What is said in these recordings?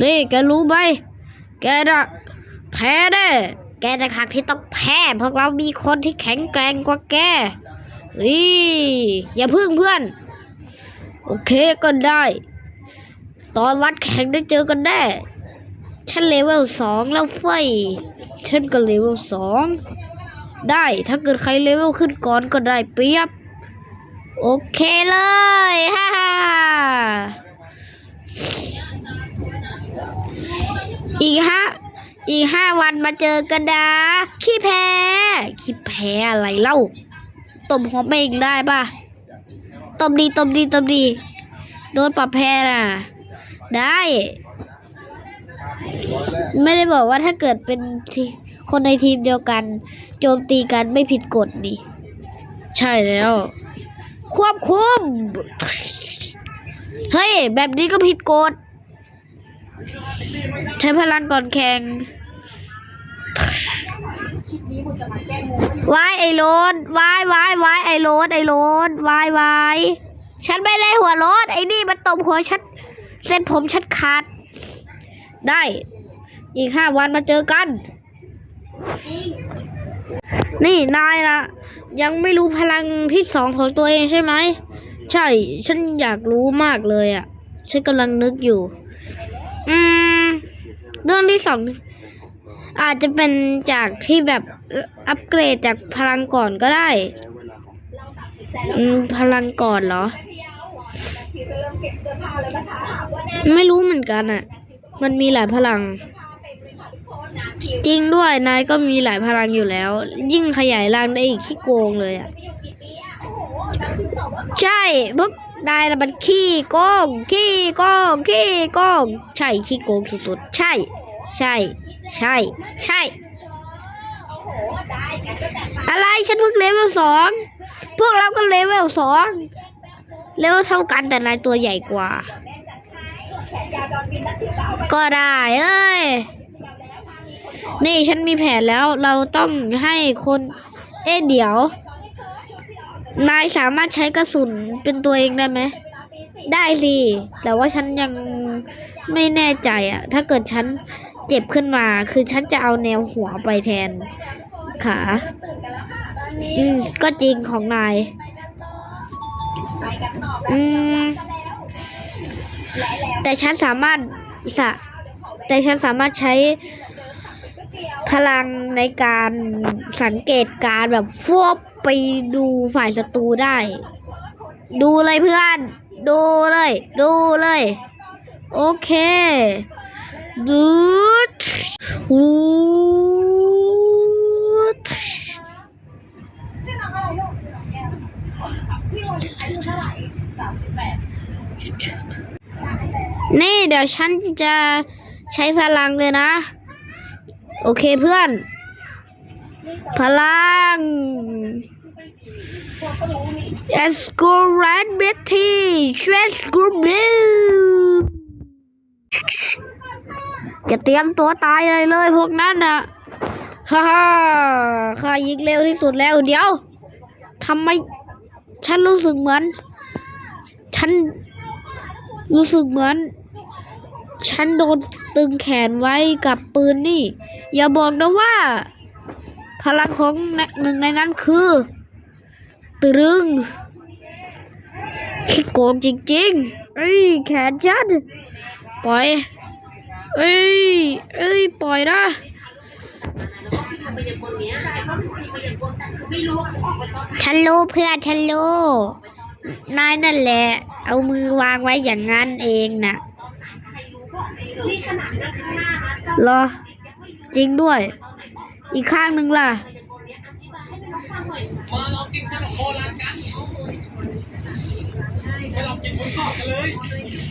นี่แกรู้ไหมแกน่ะแพ้แน่แกจะขักที่ต้องแพ้เพราะเรามีคนที่แข็งแกร่งกว่าแกอีอย่าพึ่งเพื่อน โอเคก็ได้ ตอนวัดแข่งได้เจอกันแน่ฉันเลเวลสองแล้วเฟยฉันก็เลเวลสองได้ถ้าเกิดใครเลเวลขึ้นก่อนก็ได้เปรียบ โอเคเลยฮ่า อีกห้าอีกห้าวันมาเจอกันนะขี้แพ้ขี้แพ้อะไรเล่าตบหัวไปอีกได้ปะตบดีตบดีตบดี โดนปรับแพ้น่ะ ได้ ไม่ได้บอกว่าถ้าเกิดเป็นทีคนในทีมเดียวกัน โจมตีกันไม่ผิดกฎนี่ ใช่แล้ว ควบคุม เฮ้ย แบบนี้ก็ผิดกฎ ใช้พลังก่อนแข่งวายไอโรนวายวายวายไอโรนไอโรนวายวายฉันไม่ได้หัวโรนไอ้นี่มันตบหัวฉันเส้นผมฉันขาด ได้ อีกห้าวันมาเจอกัน นี่นายนะยังไม่รู้พลังที่สองของตัวเองใช่ไหม ใช่ ฉันอยากรู้มากเลยอะ่ะ ฉันกำลังนึกอยู่ อืม เรื่องที่สองอาจจะเป็นจากที่แบบอัปเกรดจากพลังก่อนก็ได้อืมพลังก่อนเหรอ ไม่รู้เหมือนกันอะ่ะมันมีหลายพลัง จริงด้วยนายก็มีหลายพลังอยู่แล้ว ยิ่งขยายร่างได้อีกขี้โกงเลยอะใช่พว กนายน่ะมันขี้โกงขี้โกงขี้โกงใช่ขี้โกงสุดๆใช่ ใช่ ใช่ ใช่ อะไรฉันเพิ่งเลเวลสองพวกเราก็เลเวลสองเลเวลเท่ากันแต่นายตัวใหญ่กว่า ก็ได้เอ้ยนี่ฉันมีแผนแล้วเราต้องให้คน เอ๊ะเดี๋ยว นายสามารถใช้กระสุนเป็นตัวเองได้ไหม ได้สิ แต่ว่าฉันยังไม่แน่ใจอะถ้าเกิดฉันเจ็บขึ้นมา คือฉันจะเอาแนวหัวไปแทน ขา อืม ก็จริงของนาย อืม แต่ฉันสามารถสะแต่ฉันสามารถใช้พลังในการสังเกตการแบบฟวบ ไปดูฝ่ายศัตรูได้ ดูเลยเพื่อน ดูเลย ดูเลย โอเคดูดวูดนี่เดี๋ยวฉันจะใช้พลังเลยนะ โอเคเพื่อน พลัง Let's go red Betty Let's go blue จะเตรียมตัวตายเลยเลยพวกนั้นนะฮ่าฮ่าข้ายิงเร็วที่สุดแล้วเดี๋ยวทำไมฉันรู้สึกเหมือน ฉันรู้สึกเหมือน ฉันโดนตึงแขนไว้กับปืนนี่ อย่าบอกนะว่า พลังของหนึ่งในนั้นคือ ตรึงขี้โกงจริงๆเอ้ยแขนฉันปล่อย เอ้ย เอ้ย ปล่อยนะฉันรู้เพื่อนฉันรู้นายนั่นแหละ เอามือวางไว้อย่างนั้นเองน่ะเหรอ จริงด้วย อีกข้างหนึ่งล่ะมาลอง กินขนมโบราณกันไปลองกินบุญกอกกันเลย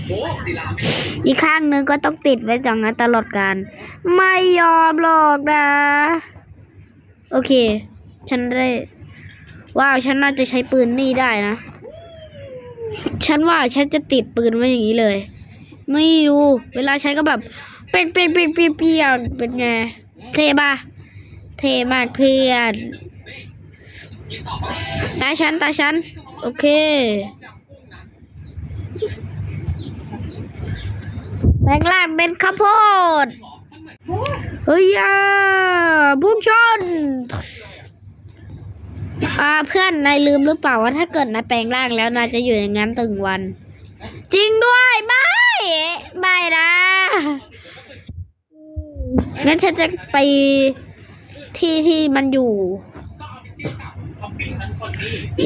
โอ้ศิลาไม่อีกข้างหนึงก็ต้องติดไว้อย่างนั้นตลอดการ ไม่ยอมหรอกนะ โอเค ฉันได้ ว้าวฉันน่าจะใช้ปืนนี่ได้นะ ฉันว่าฉันจะติดปืนไว้อย่างนี้เลย ไม่รู้เวลาใช้ก็แบบ เป็นเป็นเป็นเปียวเปียวเป็นไง เท่ปะเท่มากเพื่อน ตาฉันตาฉัน โอเคไปลงร่างเป็นข้าวโพดเฮ้ยอะพุ่งชนอ่าเพื่อนนายลืมหรือเปล่าว่าถ้าเกิดนายแปลงร่างแล้วนายจะอยู่อย่างนั้นตึงวัน จริงด้วยไม่ไม่นะงั้นฉันจะไปที่ที่มันอยู่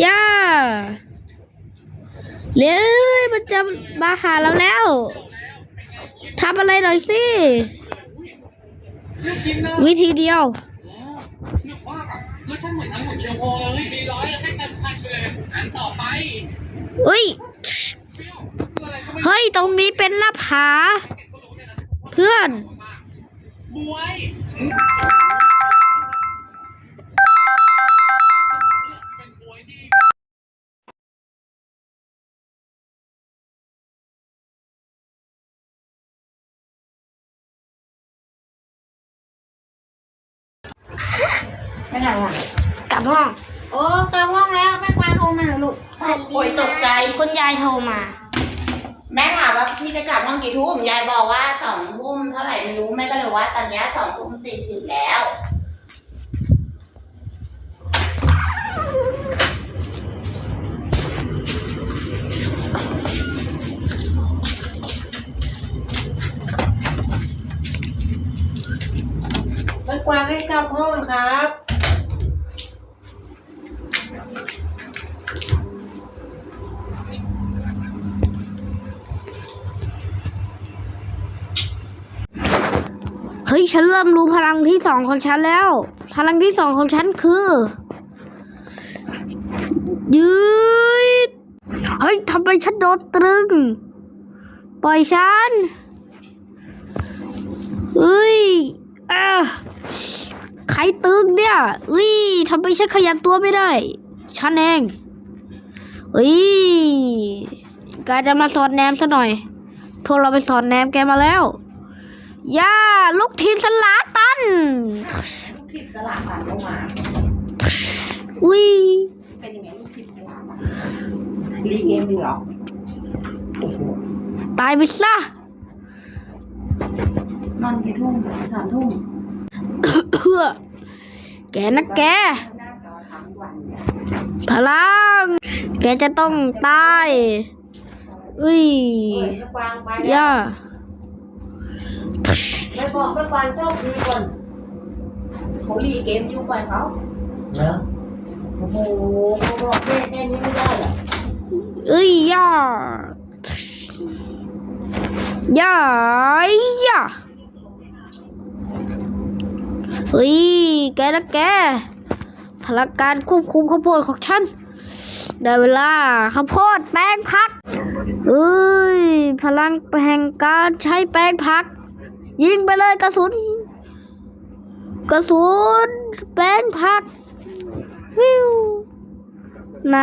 ย่าเลยมันจะมาหาเราแล้วทำอะไรหน่อยสิ วิธีเดียวเหมือนทั้ย เฮ้ย ตรงนี้เป็นหน้าผา เพื่อน ไปไหนอะ กลับห้อง โอ้กลับห้องแล้วแม่กวานโทรมาเหรอลูกโอ้ยตกใจ คุณยายโทรมา แม่ถามว่าพี่จะกลับห้องกี่ทุ่มยายบอกว่าสองทุ่มเท่าไหร่ไม่รู้แม่ก็เลยว่าตอนเนี้สองทุ่มสี่สิบแล้วแม่กวางให้กลับห้องครับ ฉันเริ่มรู้พลังที่สองของฉันแล้ว พลังที่สองของฉันคือ ยืด เฮ้ยทำไมฉันโดนตรึง ปล่อยฉันเฮ้ยอะใครตึงเนี่ยอุ้ยทำไมฉันขยับตัวไม่ได้ ฉันเองเฮ้ยกาจะมาสอนแนมซะหน่อยพวกเราไปสอนแนมแกมาแล้ว ย่าลูกทีมสลาตันลูกทิพย์สลักผ่านเข้ามาอุ้ยเป็นยังไงลูกทิพย์สลักอะรีเกมดีหรอตายไปซะนอนกี่ทุ่มสามทุ่มเพื่อแกนะแกหน้าจอทั้งวันเนี่ยพลัง แกจะต้องตายอุ้ยเฮ้ยแม่กวาง ไปแล้วย่าแม่บอกแม่กวางเจ้าคืนก่อนเขารีเกมยุ่งไปเขาเหรอโอ้โหเขาบอกแม่แค่นี้ไม่ได้เหรอเอ้ยย่าย่าย่าเฮ้ยแกนะแกพลังการควบคุมข้าวโพดของฉันได้เวลาข้าวโพดแป้งพักเอ้ยพลังแห่งการใช้แป้งพัก ยิงไปเลยกระสุน กระสุนแป้งพักฟิวไหน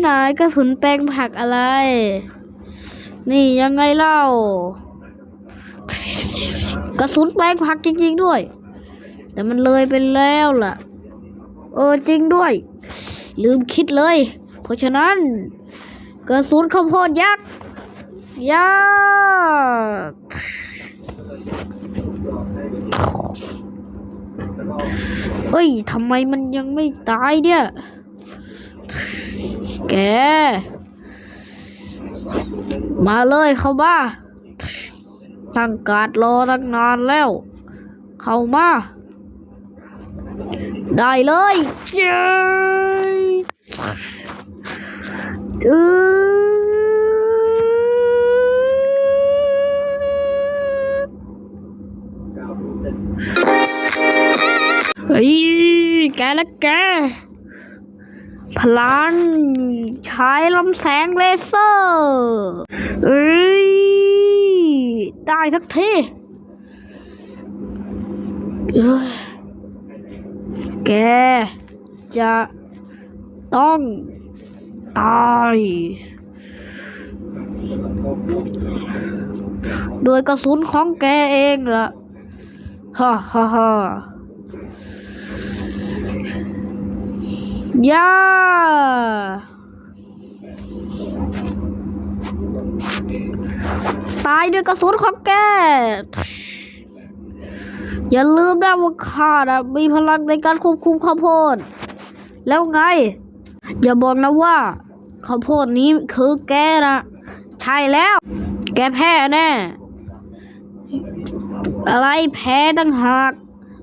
ไหนกระสุนแป้งผักอะไร นี่ยังไงเล่า กระสุนแป้งผักจริง ๆ ด้วย แต่มันเลยไปแล้วล่ะ เออจริงด้วย ลืมคิดเลย เพราะฉะนั้น กระสุนข้าวโพดยักษ์ยักษ์ เอ้ยทำไมมันยังไม่ตายเนี่ย แก มาเลยเข้ามาตั้งการดรอตั้งนานแล้ว เข้ามา ได้เลยเย้ยจืด ฮ้ย แกละแก พลังใช้ลำแสงเลเซอร์เอ้ย ได้สักทีแกจะต้องตายโดยกระสุนของแกเองล่ะฮ่าฮ่าฮ่า ย่าตายด้วยกระสุนของแก อย่าลืมนะว่าข้านะมีพลังในการควบคุมข้าวโพด แล้วไง อย่าบอกนะว่าข้าวโพดนี้คือแกนะใช่แล้ว แกแพ้แน่ อะไรแพ้ตั้งหาก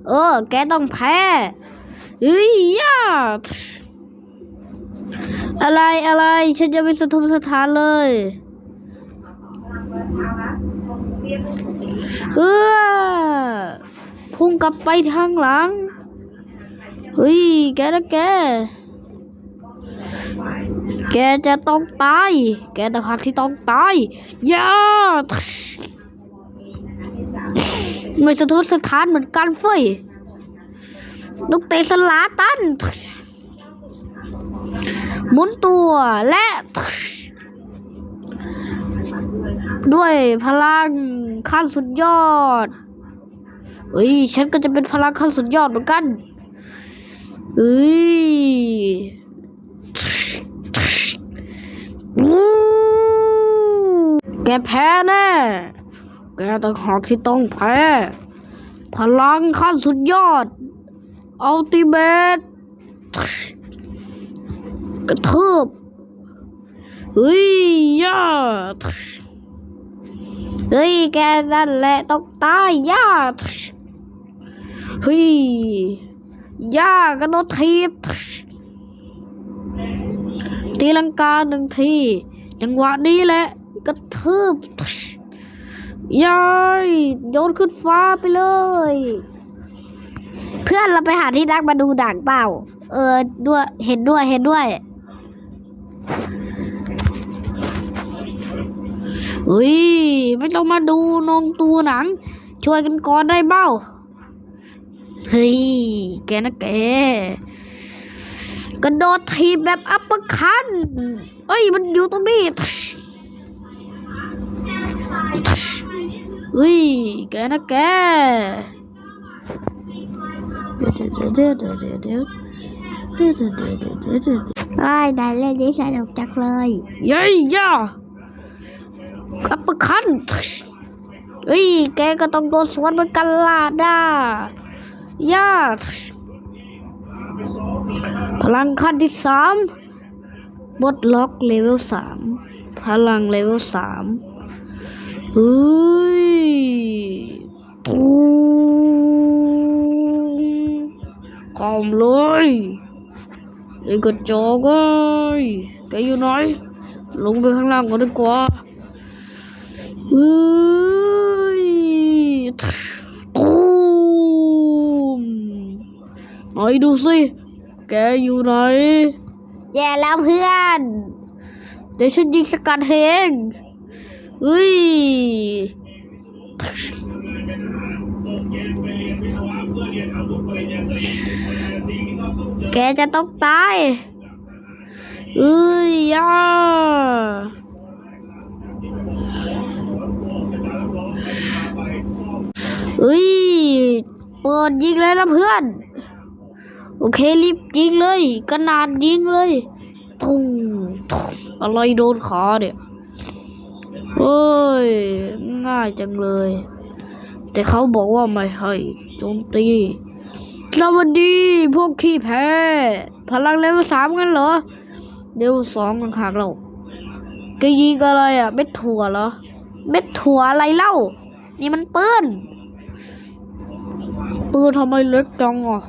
เออ แกต้องแพ้เฮ้ยย่า อะไรอะไร ฉันจะไปสะทมสถานเลยเออพุ่งกลับไปทางหลัง เฮ้ย แกนะแก แกจะต้องตาย แกต่างหากที่ต้องตาย อย่า ไม่สะทกสถานเหมือนกันเฟ้ยลูกเตะสลาตัน หมุนตัวและ ด้วยพลังขั้นสุดยอดเฮ้ยฉันก็จะเป็นพลังขั้นสุดยอดเหมือนกันเฮ้ยแกแพ้แน่แกต่างหากที่ต้องแพ้ พลังขั้นสุดยอดอัลติเมท กระทืบเฮ้ยย่าเฮ้ยแกนั่นแหละต้องตายย่าเฮ้ยยากระโดดทีบตีลังกาหนึ่งทีจังหวะนี้แหละกระทืบยายโยนขึ้นฟ้าไปเลย เพื่อนเราไปหาที่นักมาดูดังเปล่า เออด้วยเห็นด้วยเห็นด้วย เฮ้ย ไม่ต้องมาดูนองตัวหนังช่วยกันก่อนได้เปล่าเฮ้ย แกนะแก กระโดดทีแบบอัปเปอร์คันเอ้ย มันอยู่ตรงนี้เฮ้ย แกนะแก เดี๋ยวเดี๋ยวเดี๋ยวเดี๋ยวเดี๋ยวเดี๋ยวเดี๋ยวเดี๋ยวเดี๋ยวเดี๋ยวเดี๋ยวเดี๋ยวไอ้ได้เล่นนี้สนุกจังเลยเย้ยย่า อัปเปอร์คันเฮ้ย แกก็ต้องโดนสวนเหมือนกันล่ะด้าย่าพลังขั้นที่สามบดล็อกเลเวลสามพลังเลเวลสามเฮ้ยปูคอมเลยไอ้กระจอกเอ้ยแกอยู่ไหนลงไปข้างล่างก่อนดีกว่า เฮ้ยตูมไหนดูสิ แกอยู่ไหน แย่แล้วเพื่อน เดี๋ยวฉันยิงสกัดเองเฮ้ย แกจะต้องตายเอ้ยย่าเอ้ย เปิ ดยิงเลยนะเพื่อน โอเครีบยิงเลยกระนาดยิงเลยตุงตุงอะไรโดนขาเนี่ยเฮ้ยง่ายจังเลย แต่เขาบอกว่าไม่ให้โจมตีสวัสดีพวกขี้แพ้ พลังเลเวลสามกันเหรอเลเวลสองกันหากเราแกยิงอะไรอะ เม็ดถั่วเหรอ เม็ดถั่วอะไรเล่า นี่มันปืน ปืนทำไมเล็กจังอะ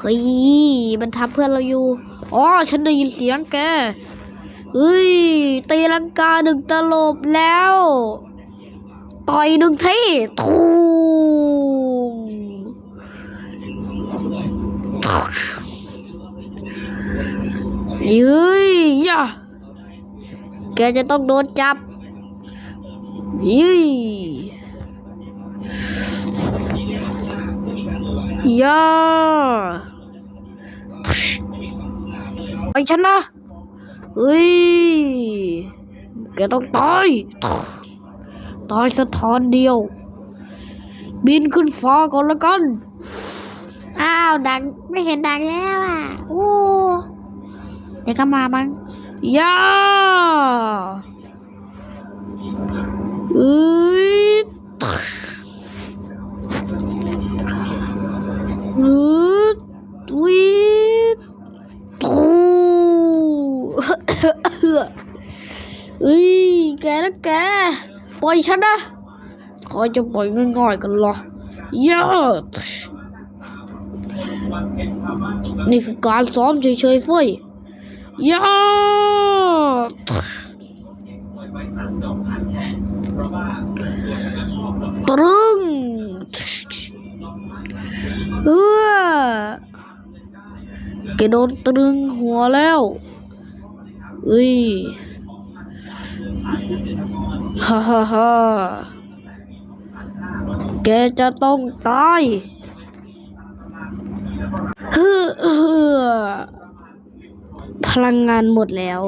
เฮ้ยมันทับเพื่อนเราอยู่อ๋อฉันได้ยินเสียงแกเฮ้ยตีลังกาหนึ่งตลบแล้ว ต่อยหนึ่งทีทูเฮ้ยย่าแกจะต้องโดนจับยี่ ย่าไปฉันนะเฮ้ย แกต้องตาย ตายสะท้อนเดียว บินขึ้นฟ้าก่อนละกัน อ้าว ดัง ไม่เห็นดังแล้วอะ โอ้เดี๋ยวก็มามั้งย่าเอ้ย อเอ้ยแกนะแก ปล่อยฉันนะเขาจะปล่อยง่อยๆกันหรอยอดนี่คือการซ้อมเฉยๆเฟ้ยยอดตรึงเออแกโดนตรึงหัวแล้ว อ้ยฮ่าฮ่าฮ่าแกจะต้องตายเฮ้อเฮ้อพลังงานหมดแล้ว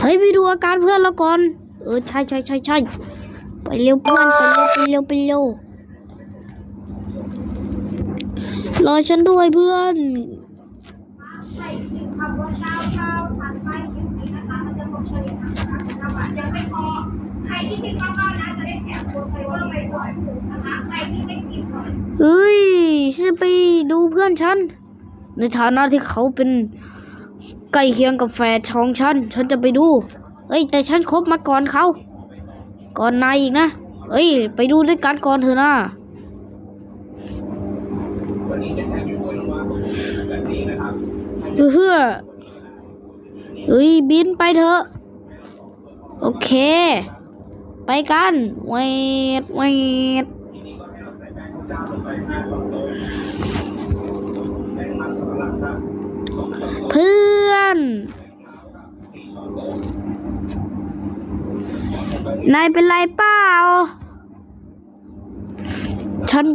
เฮ้ย ไปดูอาการเพื่อนแล้วก่อน เออ ใช่ใช่ใช่ใช่ไปเร็วเพื่อน ไปเร็ว ไปเร็ว ไปเร็ว รอฉันด้วยเพื่อนเฮ้ยฉันจะไปดูเพื่อนฉัน ในฐานะที่เขาเป็นใกล้เคียงกับแฟนของฉัน ฉันจะไปดู เอ้ย แต่ฉันคบมาก่อนเขา ก่อนนายอีกนะ เอ้ย ไปดูด้วยกันก่อนเถอะนะ เพื่อเฮ้ยบินไปเถอะ โอเค ไปกันเวทเวทเพื่อนนายเป็นไรเปล่า ฉัน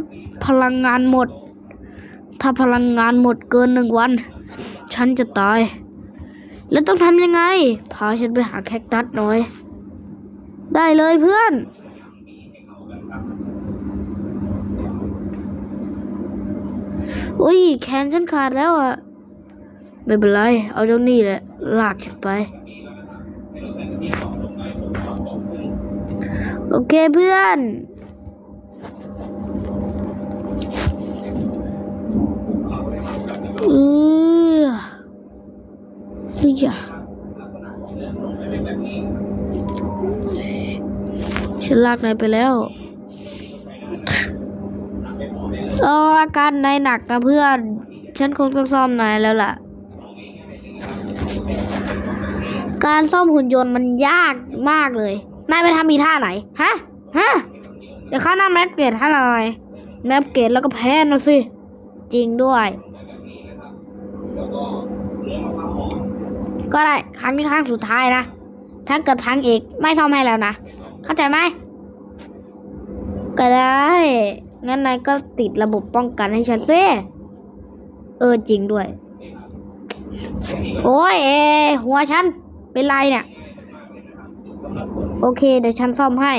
พลังงานหมด ถ้าพลังงานหมดเกินหนึ่งวัน ฉันจะตาย แล้วต้องทำยังไง พาฉันไปหาแคคตัสหน่อย ได้เลยเพื่อน อุ้ยแขนฉันขาดแล้วอะ ไม่เป็นไร เอาเจ้านี่แหละ ลากฉันไป โอเคเพื่อนเออ ยอะฉันลากนายไปแล้วเอออาการนายหนักนะเพื่อน ฉันคงต้องซ่อมนายแล้วล่ะ การซ่อมหุ่นยนต์มันยากมากเลย นายไปทำมีท่าไหน ฮะ ฮะ เดี๋ยวข้าหน้าแมปเกตให้หน่อย แมปเกตแล้วก็แพ้นะสิ จริงด้วย ก็ได้ครั้งนี้ครั้งสุดท้ายนะ ถ้าเกิดพังอีกไม่ซ่อมให้แล้วนะ เข้าใจไหม ก็ได้ งั้นนายก็ติดระบบป้องกันให้ฉันซิเออจริงด้วย โอ้ยเอหัวฉัน เป็นไรเนี่ย โอเค เดี๋ยวฉันซ่อมให้